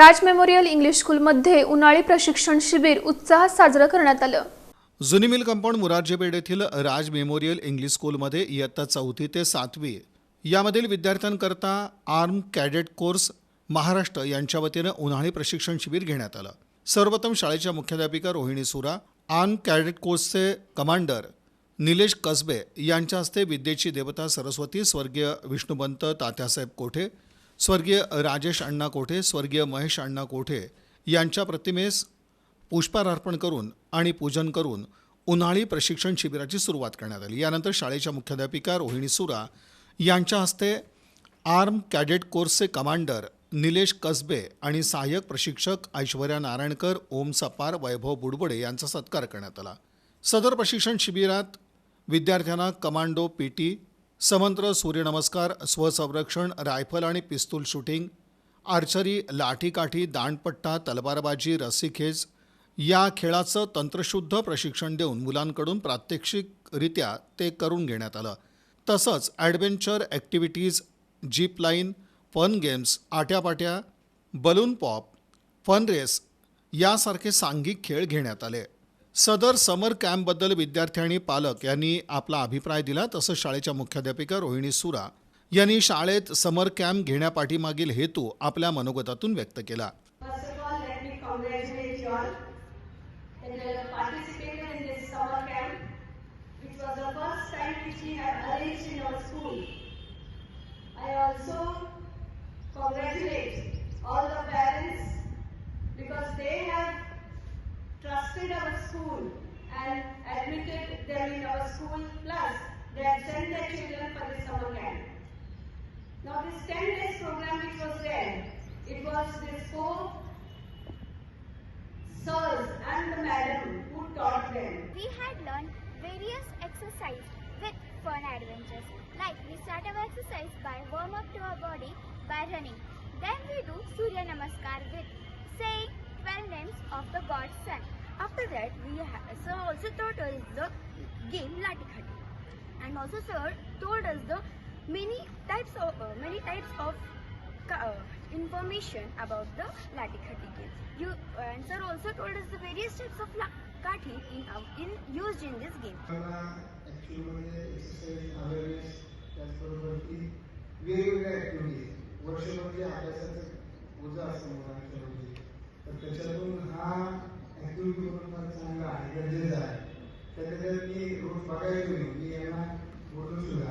राज memorial English स्कूलमध्ये उन्हाळी प्रशिक्षण शिबिर उत्साहात साजरं करण्यात आलं. जुनी मिल कंपाऊंड मुरारजेपेठ येथील राज मेमोरियल इंग्लिश स्कूलमध्ये इयत्ता चौथी ते सातवी. यामधील विद्यार्थ्यांकरता आर्म कॅडेट कोर्स महाराष्ट्र यांच्या वतीनं उन्हाळी प्रशिक्षण शिबिर घेण्यात आलं. सर्वप्रथम शाळेच्या मुख्याध्यापिका रोहिणी सुरा आर्म कॅडेट कोर्सचे कमांडर निलेश कसबे यांच्या हस्ते विद्येची देवता सरस्वती स्वर्गीय विष्णुबंत तात्यासाहेब कोठे स्वर्गीय राजेश अण्णा कोठे स्वर्गीय महेश अण्णा कोठे यांच्या प्रतिमेस पुष्पार अर्पण करून आणि पूजन करून उन्हाळी प्रशिक्षण शिबिराची सुरुवात करण्यात आली. यानंतर शाळेच्या मुख्याध्यापिका रोहिणी सुरा यांच्या हस्ते आर्म कॅडेट कोर्सचे कमांडर निलेश कसबे आणि सहाय्यक प्रशिक्षक ऐश्वर्या नारायणकर ओम सपार वैभव बुडबुडे यांचा सत्कार करण्यात आला. सदर प्रशिक्षण शिबिरात विद्यार्थ्यांना कमांडो पी टी समंत्र सूर्यनमस्कार स्वसंरक्षण रायफल आणि पिस्तूल शूटिंग आर्चरी लाठीकाठी दांडपट्टा तलवारबाजी रस्सीखेच या खेळाचं तंत्रशुद्ध प्रशिक्षण देऊन मुलांकडून प्रात्यक्षिकरित्या ते करून घेण्यात आलं. तसंच adventure activities zip line fun games आट्यापाट्या बलून पॉप फन रेस यासारखे सांघिक खेळ घेण्यात आले. सदर समर कॅम्पबद्दल विद्यार्थी आणि पालक यांनी आपला अभिप्राय दिला तसंच शाळेच्या मुख्याध्यापिका रोहिणी सुरा यांनी शाळेत समर कॅम्प घेण्यापाठीमागील हेतू आपल्या मनोगतातून व्यक्त केला. Trusted our school and admitted them in our school plus they have sent their children for the summer camp. Now this 10 days program which was there, it was this four sirs and the madam who taught them. We had learned various exercise with fun adventures. Like we start our exercise by warm up to our body by running. Then we do Surya Namaskar with saying 12 names of the god sun. After that, we ha- sir also taught us the game Lati Khati, and also sir told us the many types of uh, many types of ka- uh, information about the Lati Khati game. You and sir also told us the various types of la- Kathi in, uh, in used in this game. मला ॲक्च्युअलमध्ये exercise awareness त्याचबरोबर की वेगवेगळ्या activities वर्षभर जे अभ्यासाचं ओझं असतं मुलांच्या रोजी तर त्याच्यातून हा ॲक्टिव्हिटी करून फार आहे गरजेचा आहे मी रोज बघायचो मी यांना सुद्धा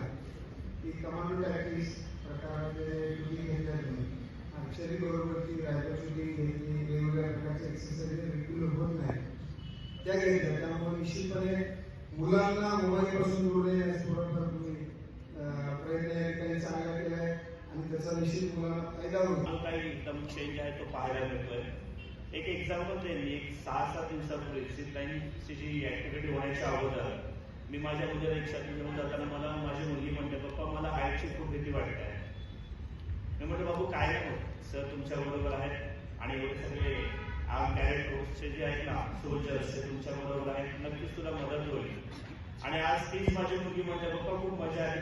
की कमांडो टॅक्टिक्स प्रकारचे शूटिंग घेतल्या तुम्ही अक्षरी बरोबरची शूटिंग घेतली वेगवेगळ्या प्रकारचे एक्सरसाइज रेग्युलर होत नाही त्या घेतल्या त्यामुळे निश्चितपणे मुलांना मोबाईलपासून दूर नेण्यास तुम्ही प्रयत्न या ठिकाणी आणि त्याचा निश्चित मुलांना फायदा होईल काही चेंज आहे तो पाहायला मिळतोय. एक एक्झाम्पल देईन मी. एक सहा सात दिवसापूर्वी सिद्धलाईनची जी ऍक्टिव्हिटी होण्याच्या अगोदर मी माझ्या मुलीला रिक्षातून घेऊन जाताना मला माझी मुलगी म्हणते पप्पा मला हाईटची खूप भीती वाटते. आहे मी म्हटलं बाबू काय नाही सर तुमच्या बरोबर आहेत आणि एवढे सगळे आर्म कॅरेट फोर्सचे जे आहेत ना सोल्जर्स ते तुमच्या बरोबर आहेत. नक्कीच तुला मदत होईल. आणि आज तीच माझी मुलगी म्हणते पप्पा खूप मजा आली.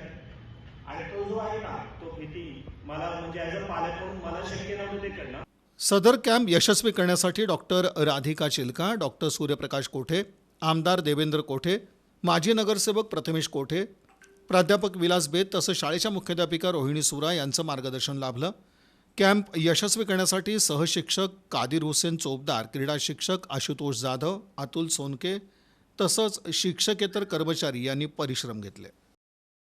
आणि तो जो आहे ना तो भीती मला म्हणजे ऍज अ पालक म्हणून मला शक्य नव्हतं ते करणं सदर कॅम्प यशस्वी करण्यासाठी डॉक्टर राधिका चिलका डॉक्टर सूर्यप्रकाश कोठे आमदार देवेंद्र कोठे माजी नगरसेवक प्रथमेश कोठे प्राध्यापक विलास बेत तसंच शाळेच्या मुख्याध्यापिका रोहिणी सुरा यांचं मार्गदर्शन लाभलं. कॅम्प यशस्वी करण्यासाठी सहशिक्षक कादिर हुसेन चोपदार क्रीडा शिक्षक आशुतोष जाधव अतुल सोनके तसंच शिक्षकेतर कर्मचारी यांनी परिश्रम घेतले.